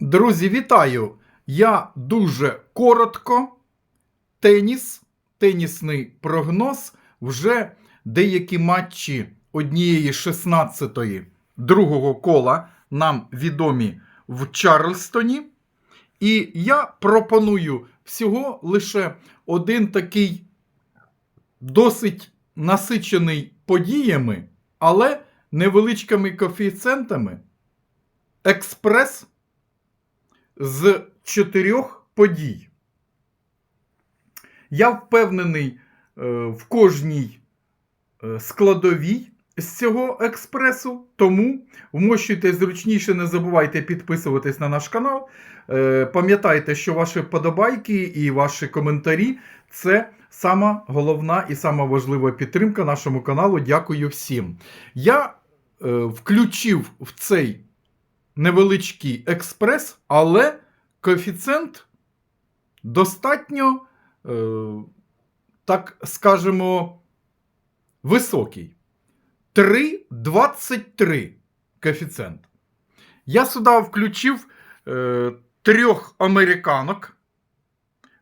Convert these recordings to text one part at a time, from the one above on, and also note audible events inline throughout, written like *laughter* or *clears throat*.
Друзі, вітаю! Я дуже коротко. Теніс, тенісний прогноз. Вже деякі матчі однієї 16-ї другого кола нам відомі в Чарльстоні. І я пропоную всього лише один такий досить насичений подіями, але невеличкими коефіцієнтами експрес з чотирьох подій. Я впевнений е, в кожній е, складовій з цього експресу, тому вмощуйте зручніше, не забувайте підписуватись на наш канал. Е, Пам'ятайте, що ваші вподобайки і ваші коментарі це сама головна і сама важлива підтримка нашому каналу. Дякую всім. Я включив в цей невеличкий експрес, але коефіцієнт достатньо, е, так скажемо, високий. 3,23 коефіцієнт. Я сюди включив е, трьох американок.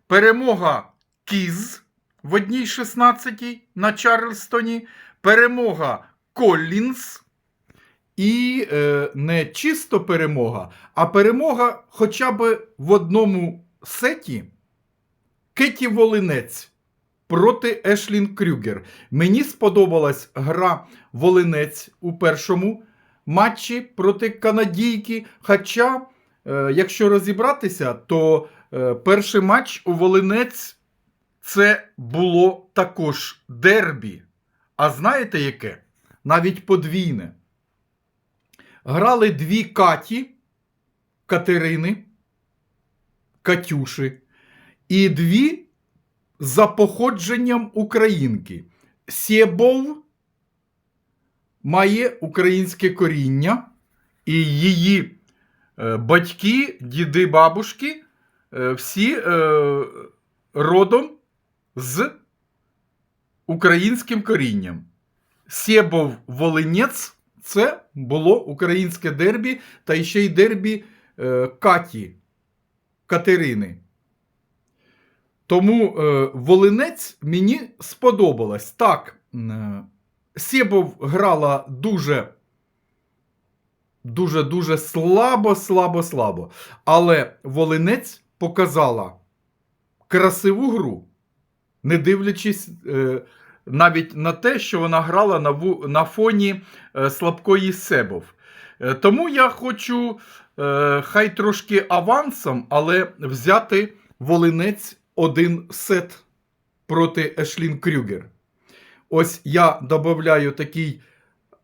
Перемога Кіз в одній 16 на Чарльстоні. Перемога Коллінс. І е, не чисто перемога, а перемога хоча б в одному сеті Кеті Волинець проти Ешлін Крюгер. Мені сподобалась гра Волинець у першому матчі проти канадійки. Хоча, е, якщо розібратися, то е, перший матч у Волинець це було також дербі. А знаєте яке? Навіть подвійне. Грали дві Каті, Катерини, Катюши, і дві за походженням українки. Сєбов має українське коріння, і її е, батьки, діди, бабушки, е, всі е, родом з українським корінням. Сєбов Волинець це було українське дербі, та ще й дербі е, Каті Катерини. Тому е, Волинець мені сподобалось. Так, е, Сєбов грала дуже. Дуже-дуже слабо, слабо, слабо. Але Волинець показала красиву гру, не дивлячись е, навіть на те, що вона грала на, на фоні е, слабкої Себов. Е, тому я хочу, е, хай трошки авансом, але взяти Волинець один сет проти Ешлін Крюгер. Ось я додаю такий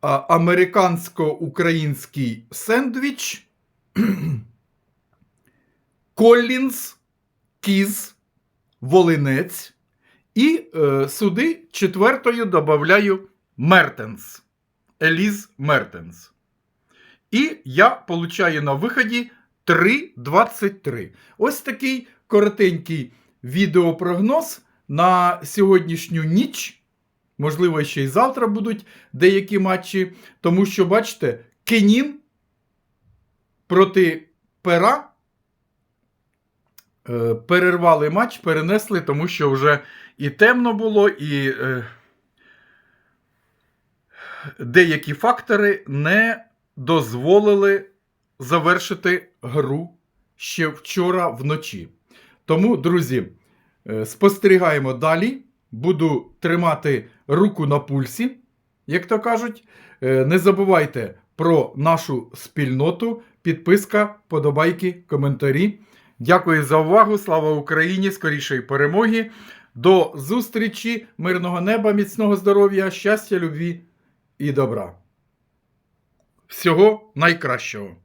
американсько-український сендвіч. *clears throat* Коллінз, Кіз, Волинець. І е, сюди четвертою додаю Мертенс. Еліз Мертенс. І я получаю на виході 3,23. Ось такий коротенький відеопрогноз на сьогоднішню ніч. Можливо, ще й завтра будуть деякі матчі. Тому що, бачите, Кенін проти Пера перервали матч, перенесли, тому що вже і темно було, і е, деякі фактори не дозволили завершити гру ще вчора вночі. Тому, друзі, е, спостерігаємо далі. Буду тримати руку на пульсі, як то кажуть. Е, Не забувайте про нашу спільноту, підписка, подобайки, коментарі. Дякую за увагу. Слава Україні! Скорішої перемоги! До зустрічі, мирного неба, міцного здоров'я, щастя, любві і добра. Всього найкращого!